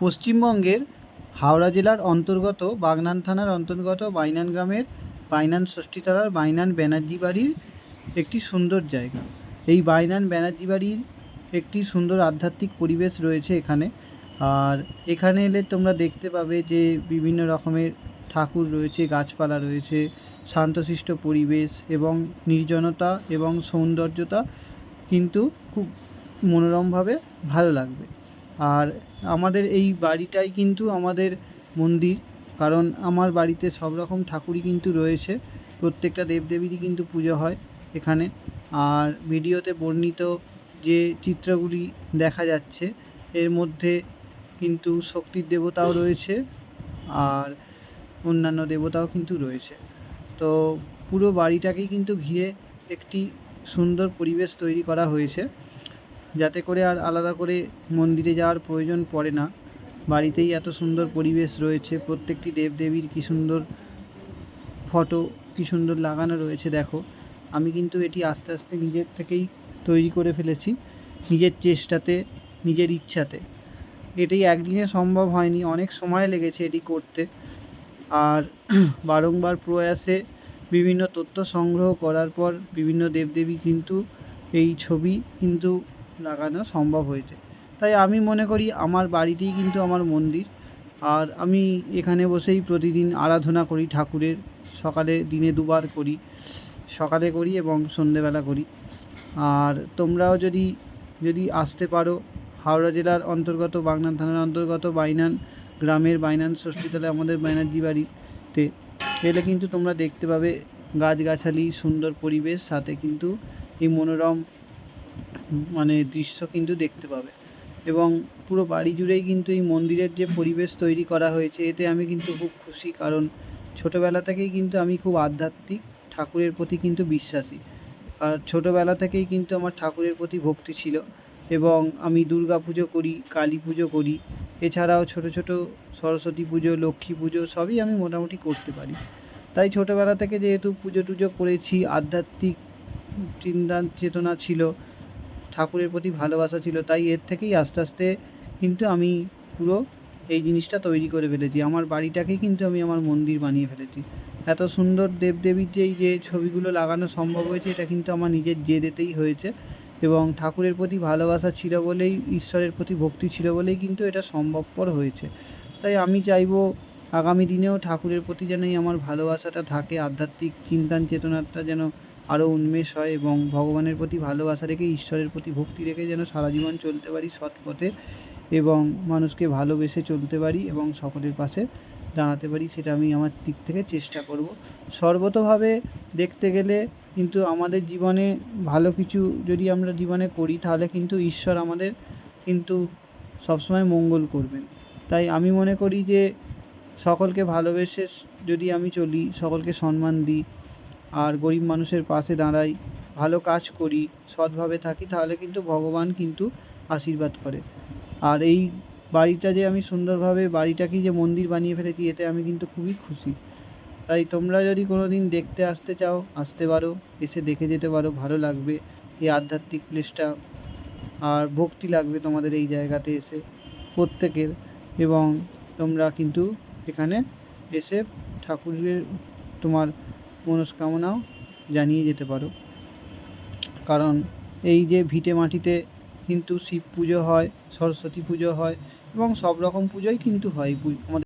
পশ্চিমবঙ্গের হাওড়া জেলার অন্তর্গত, বাগনান থানার অন্তর্গত বাইনান গ্রামের বাইনান ষষ্ঠীতলার বাইনান ব্যানার্জি বাড়ির একটি সুন্দর জায়গা। এই বাইনান ব্যানার্জি বাড়ির একটি সুন্দর আধ্যাত্মিক পরিবেশ রয়েছে এখানে। আর এখানে এলে তোমরা দেখতে পাবে যে বিভিন্ন রকমের ঠাকুর রয়েছে, গাছপালা রয়েছে, শান্তশিষ্ট পরিবেশ এবং নির্জনতা এবং সৌন্দর্যতা কিন্তু খুব মনোরমভাবে ভালো লাগবে। আর আমাদের এই বাড়িটাই কিন্তু আমাদের মন্দির, কারণ আমার বাড়িতে সব রকম ঠাকুরই কিন্তু রয়েছে। প্রত্যেকটা দেবদেবীরই কিন্তু পুজো হয় এখানে। আর ভিডিওতে বর্ণিত যে চিত্রগুলি দেখা যাচ্ছে, এর মধ্যে কিন্তু শক্তির দেবতাও রয়েছে আর অন্যান্য দেবতাও কিন্তু রয়েছে। তো পুরো বাড়িটাকেই কিন্তু ঘিরে একটি সুন্দর পরিবেশ তৈরি করা হয়েছে। যাতে করে আর আলাদা করে মন্দিরে যাওয়ার প্রয়োজন পড়ে না। বাড়িতেই এত সুন্দর পরিবেশ রয়েছে, প্রত্যেকটি দেবদেবীর কী সুন্দর ফটো, কী সুন্দর লাগানো রয়েছে দেখো। আমি কিন্তু এটি আস্তে আস্তে নিজের থেকেই তৈরি করে ফেলেছি, নিজের চেষ্টাতে, নিজের ইচ্ছাতে। এটি একদিনে সম্ভব হয়নি, অনেক সময় লেগেছে এটি করতে। আর বারংবার প্রয়াসে বিভিন্ন তথ্য সংগ্রহ করার পর বিভিন্ন দেবদেবী কিন্তু এই ছবি কিন্তু লাগানো সম্ভব হয়েছে। তাই আমি মনে করি আমার বাড়িটিই কিন্তু আমার মন্দির। আর আমি এখানে বসেই প্রতিদিন আরাধনা করি, ঠাকুরের সকালে দিনে দুবার করি, সকালে করি এবং সন্ধেবেলা করি। আর তোমরাও যদি যদি আসতে পারো, হাওড়া জেলার অন্তর্গত, বাগনান থানার অন্তর্গত, বাইনান গ্রামের বাইনান ষষ্ঠীতলায় আমাদের ব্যানার্জি বাড়িতে, এলে কিন্তু তোমরা দেখতে পাবে গাছগাছালি, সুন্দর পরিবেশ, সাথে কিন্তু এই মনোরম মানে দৃশ্য কিন্তু দেখতে পাবে। এবং পুরো বাড়ি জুড়েই কিন্তু এই মন্দিরের যে পরিবেশ তৈরি করা হয়েছে, এতে আমি কিন্তু খুব খুশি। কারণ ছোটোবেলা থেকেই কিন্তু আমি খুব আধ্যাত্মিক, ঠাকুরের প্রতি কিন্তু বিশ্বাসী। আর ছোটোবেলা থেকেই কিন্তু আমার ঠাকুরের প্রতি ভক্তি ছিল এবং আমি দুর্গা পুজো করি, কালী পুজো করি। এছাড়াও ছোটো ছোটো সরস্বতী পুজো, লক্ষ্মী পুজো সবই আমি মোটামুটি করতে পারি। তাই ছোটোবেলা থেকে যেহেতু পুজো টুজো করেছি, আধ্যাত্মিক চিন্তা চেতনা ছিল ঠাকুরের প্রতি ভালোবাসা ছিল, তাই এর থেকেই আস্তে আস্তে কিন্তু আমি পুরো এই জিনিসটা তৈরি করে ফেলেছি। আমার বাড়িটাকেই কিন্তু আমি আমার মন্দির বানিয়ে ফেলেছি। এত সুন্দর দেবদেবীর যেই, যে ছবিগুলো লাগানো সম্ভব হয়েছে, এটা কিন্তু আমার নিজের জেদেতেই হয়েছে এবং ঠাকুরের প্রতি ভালোবাসা ছিল বলেই, ঈশ্বরের প্রতি ভক্তি ছিল বলেই কিন্তু এটা সম্ভবপর হয়েছে। তাই আমি চাইব আগামী দিনেও ঠাকুরের প্রতি যেন আমার ভালোবাসাটা থাকে, আধ্যাত্মিক চিন্তান চেতনাটা যেন আরও উন্মেষ হয় এবং ভগবানের প্রতি ভালোবাসা রেখে ঈশ্বরের প্রতি ভক্তি রেখে যেন সারা জীবন চলতে পারি সৎ পথে এবং মানুষকে ভালোবেসে চলতে পারি এবং সকলের পাশে দাঁড়াতে পারি, সেটা আমি আমার দিক থেকে চেষ্টা করব। সর্বতোভাবে দেখতে গেলে কিন্তু আমাদের জীবনে ভালো কিছু যদি আমরা জীবনে করি, তাহলে কিন্তু ঈশ্বর আমাদের কিন্তু সবসময় মঙ্গল করবেন। তাই আমি মনে করি যে, সকলকে ভালোবেসে যদি আমি চলি, সকলকে সম্মান দিই আর গরিব মানুষের পাশে দাঁড়াই, ভালো কাজ করি, সৎভাবে থাকি, তাহলে কিন্তু ভগবান কিন্তু আশীর্বাদ করে। আর এই বাড়িটা যে আমি সুন্দরভাবে, বাড়িটাকেই যে মন্দির বানিয়ে ফেলেছি, এতে আমি কিন্তু খুবই খুশি। তাই তোমরা যদি কোনো দিন দেখতে আসতে চাও, আসতে পারো, এসে দেখে যেতে পারো, ভালো লাগবে এই আধ্যাত্মিক প্লেসটা আর ভক্তি লাগবে তোমাদের এই জায়গাতে এসে, প্রত্যেকের। এবং তোমরা কিন্তু এখানে এসে ঠাকুরের তোমার মনস্কামনাও জানিয়ে যেতে পারো। কারণ এই যে ভিটে মাটিতে কিন্তু শিব পুজো হয়, সরস্বতী পুজো হয় এবং সব রকম পুজোই কিন্তু হয়। আমাদের